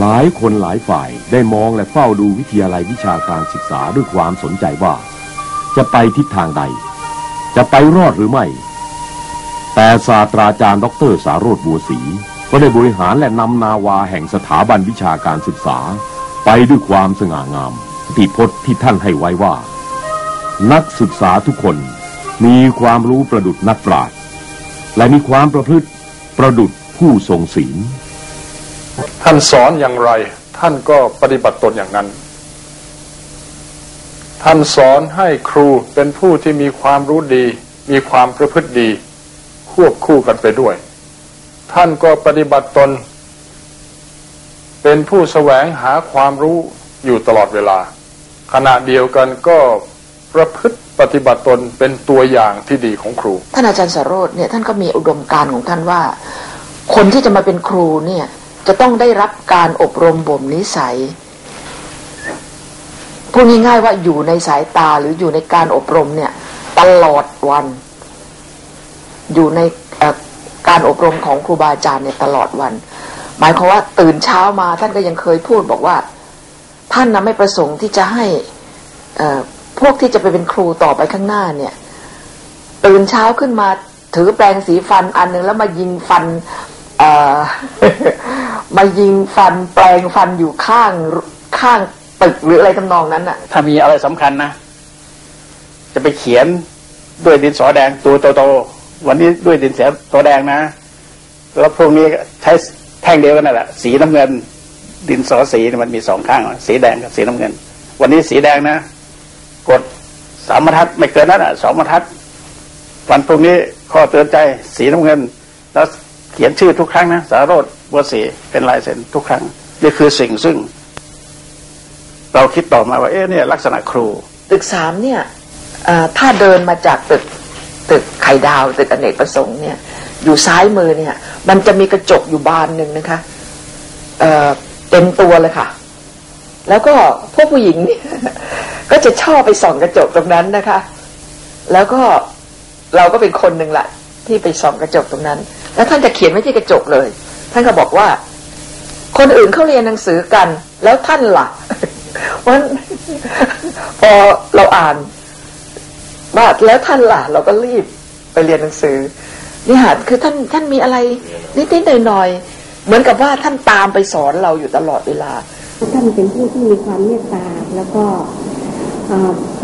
หลายคนหลายฝ่ายได้มองและเฝ้าดูวิทยาลัยวิชาการศึกษาด้วยความสนใจว่า จะไปทิศทางใด จะไปรอดหรือไม่ แต่ศาสตราจารย์ดรสารโรธบัวศรีก็ได้บริหารและนำนาวาแห่งสถาบันวิชาการศึกษา ไปด้วยความสง่างามติพจน์ที่ท่านให้ไว้ว่า นักศึกษาทุกคนมีความรู้ประดุดนักปราชญ์และมีความประพฤติประดุดผู้ทรงศีล ท่านสอนอย่างไร ท่านก็ปฏิบัติตนอย่างนั้น ท่านสอนให้ครูเป็นผู้ที่มีความรู้ดี มีความประพฤติดี ควบคู่กันไปด้วย ท่านก็ปฏิบัติตน เป็นผู้แสวงหาความรู้อยู่ตลอดเวลา ขณะเดียวกันก็ประพฤติปฏิบัติตนเป็นตัวอย่างที่ดีของครู ท่านอาจารย์สโรธเนี่ยท่านก็มีอุดมการณ์ของท่านว่า คนที่จะมาเป็นครูเนี่ย จะต้องได้รับการอบรมบ่มนิสัยพูดง่ายๆว่าอยู่ในสายตาหรืออยู่ในการอบรมเนี่ย ตลอดวัน อยู่ในการอบรมของครูบาอาจารย์เนี่ยตลอดวัน หมายความว่าตื่นเช้ามาท่านก็ยังเคยพูดบอกว่า ท่านนะไม่ประสงค์ที่จะให้พวกที่จะไปเป็นครูต่อไปข้างหน้าเนี่ย ตื่นเช้าขึ้นมาถือแปรงสีฟันอันหนึ่งแล้วมายิงฟัน มายิงฟันแปรงฟันอยู่ข้างข้างตึกหรืออะไรทำนองนั้นน่ะ ถ้ามีอะไรสำคัญนะ จะไปเขียนด้วยดินสอแดงตัวโตๆวันนี้ด้วยดินสอตัวแดงนะ แล้วพวกนี้ใช้แท่งเดียวกันนั่นแหละสีน้ำเงิน ดินสอสีมันมีสองข้าง สีแดงกับสีน้ำเงิน วันนี้สีแดงนะ กดสามบรรทัดไม่เกินนั้นอะสองบรรทัดวันพรุ่งนี้ข้อเตือนใจสีน้ำเงิน แล้ว เขียนชื่อทุกครั้งนะสารโรดบัวศรีเป็นลายเซ็นทุกครั้ง นี่คือสิ่งซึ่ง เราคิดต่อมาว่าเอ๊ะเนี่ยลักษณะครู ตึกสามเนี่ยถ้าเดินมาจากตึกตึกไข่ดาว ตึกอเนกประสงค์เนี่ย อยู่ซ้ายมือเนี่ย มันจะมีกระจกอยู่บานหนึ่งนะคะเออเต็มตัวเลยค่ะ แล้วก็พวกผู้หญิงเนี่ยก็จะชอบไปส่องกระจกตรงนั้นนะคะ แล้วก็เราก็เป็นคนหนึ่งละที่ไปส่องกระจกตรงนั้น แล้วท่านจะเขียนไว้ที่กระจกเลย ท่านก็บอกว่า คนอื่นเขาเรียนหนังสือกัน แล้วท่านล่ะเพราะฉะนั้นพอเราอ่านว่าแล้วท่านล่ะ เราก็รีบไปเรียนหนังสือนี่ค่ะคือท่านท่านมีอะไร นิดๆหน่อยๆเหมือนกับว่าท่านตามไปสอนเราอยู่ตลอดเวลาท่านเป็นผู้ที่มีความเมตตาแล้วก็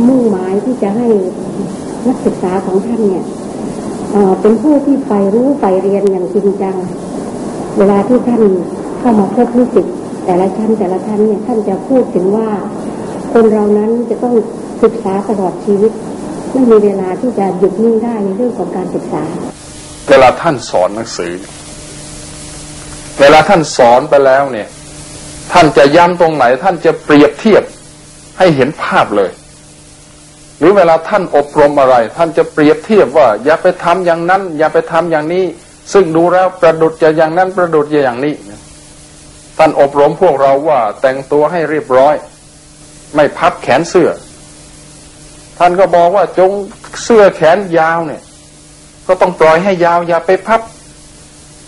มุ่งหมายที่จะให้นักศึกษาของท่านเนี่ย เป็นผู้ที่ใฝ่รู้ใฝ่เรียนอย่างจริงจัง เวลาที่ท่านเข้ามาพบลูกศิษย์แต่ละชั้นแต่ละชั้นเนี่ยท่านจะพูดถึงว่า คนเรานั้นจะต้องศึกษาตลอดชีวิต ไม่มีเวลาที่จะหยุดนิ่งได้ในเรื่องของการศึกษา เวลาท่านสอนหนังสือ เวลาท่านสอนไปแล้วเนี่ย ท่านจะย้ำตรงไหน ท่านจะเปรียบเทียบให้เห็นภาพเลย หรือเวลาท่านอบรมอะไร ท่านจะเปรียบเทียบว่า อย่าไปทำอย่างนั้น อย่าไปทำอย่างนี้ ซึ่งดูแล้วประดุดจะอย่างนั้นประดุดจะอย่างนี้ ท่านอบรมพวกเราว่าแต่งตัวให้เรียบร้อย ไม่พับแขนเสื้อ ท่านก็บอกว่าจงเสื้อแขนยาวเนี่ย ก็ต้องปล่อยให้ยาว อย่าไปพับ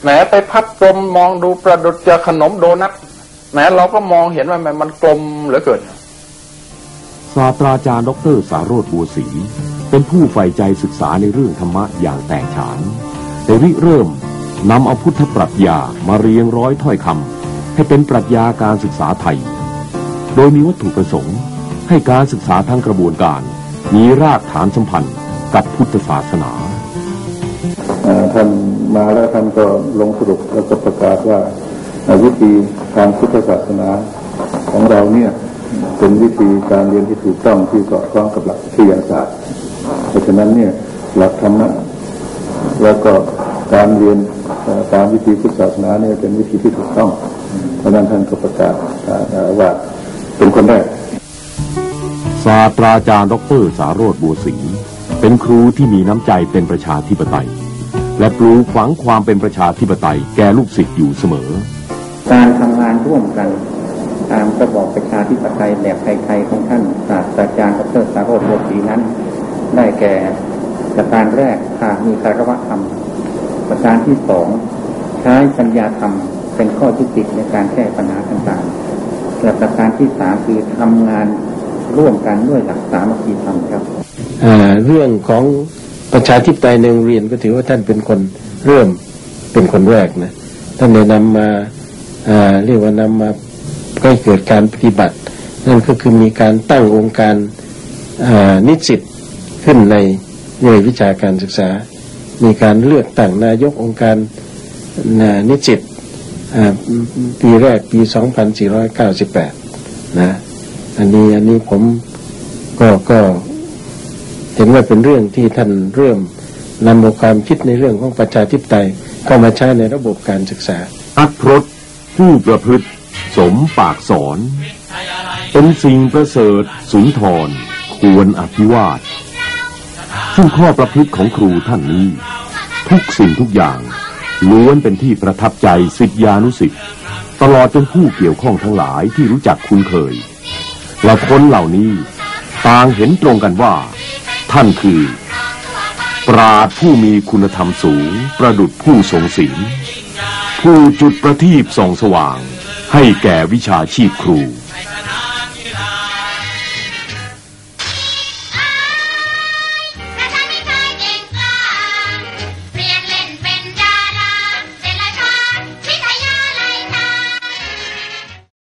แหมไปพับกลมมองดูประดุดจะขนมโดนัทแหมเราก็มองเห็นว่ามันมันกลมเหลือเกิน ศาสตราจารย์ดรสารโรธบัวศรีเป็นผู้ใฝ่ใจศึกษาในเรื่องธรรมะอย่างแตกฉานได้ริเริ่มนำเอาพุทธปรัชญามาเรียงร้อยถ้อยคำให้เป็นปรัชญาการศึกษาไทย โดยมีวัตถุประสงค์ ให้การศึกษาทั้งกระบวนการ มีรากฐานสัมพันธ์กับพุทธศาสนาท่านมาแล้วท่านก็ลงสรุปแล้วก็ประกาศว่าวิธีทางพุทธศาสนาของเราเนี่ย เป็นวิธีการเรียนที่ถูกต้องที่สอดคล้องกับหลักวิทยาศาสตร์ เพราะฉะนั้นเนี่ยหลักธรรมะแล้วก็การเรียนเอ่อตามวิธีพุทธศาสนาเนี่ยเป็นวิธีที่ถูกต้อง เพราะฉะนั้นท่านก็ประกาศเอ่อเอ่อว่าเป็นคนแรกศาสตราจารย์ดรสารโรธบัวศรีเป็นครูที่มีน้ำใจเป็นประชาธิปไตย และปลูกฝังความเป็นประชาธิปไตยแก่ลูกศิษย์อยู่เสมอ การทำงานร่วมกัน ตามระบอกประชาธิปไตยแบบไทยๆของท่านศาสตราจารย์ดรสาโรธโลกีนั้น ได้แก่ประการแรกหากมีคารวะธรรม ประการที่สองใช้ปัญญาธรรมเป็นข้อยุติในการแก้ปัญหาต่างๆและประการที่สามคือทำงานร่วมกันด้วยหลักสามัคคีธรรมครับเรื่องของประชาธิปไตยในโรงเรียนก็ถือว่าท่านเป็นคนเริ่มเป็นคนแรกนะท่านได้นำมาอ่าเรียกว่านำมา ให้เกิดการปฏิบัติ นั่นก็คือมีการตั้งองค์การนิสิตขึ้นในหน่วยวิชาการศึกษา มีการเลือกตั้งนายกองค์การอ่านิสิตปีแรกปี 2498 นะ อันนี้อันนี้ผมก็ก็เห็นว่าเป็นเรื่องที่ท่านเริ่มนำเอาความคิดในเรื่องของประชาธิปไตยเข้ามาใช้ในระบบการศึกษาอัพรสผู้ประพฤติ สมปากสอน เป็นสิ่งประเสริฐสุนทร ควรอภิวาทซึ่งข้อประพฤติของครูท่านนี้ ทุกสิ่งทุกอย่างล้วนเป็นที่ประทับใจสิทธิานุสิทธิ์ตลอดจนผู้เกี่ยวข้องทั้งหลายที่รู้จักคุ้นเคย และคนเหล่านี้ต่างเห็นตรงกันว่า ท่านคือ ปราดผู้มีคุณธรรมสูง ประดุดผู้ทรงศีลผู้จุดประทีปส่องสว่าง ให้แก่วิชาชีพครู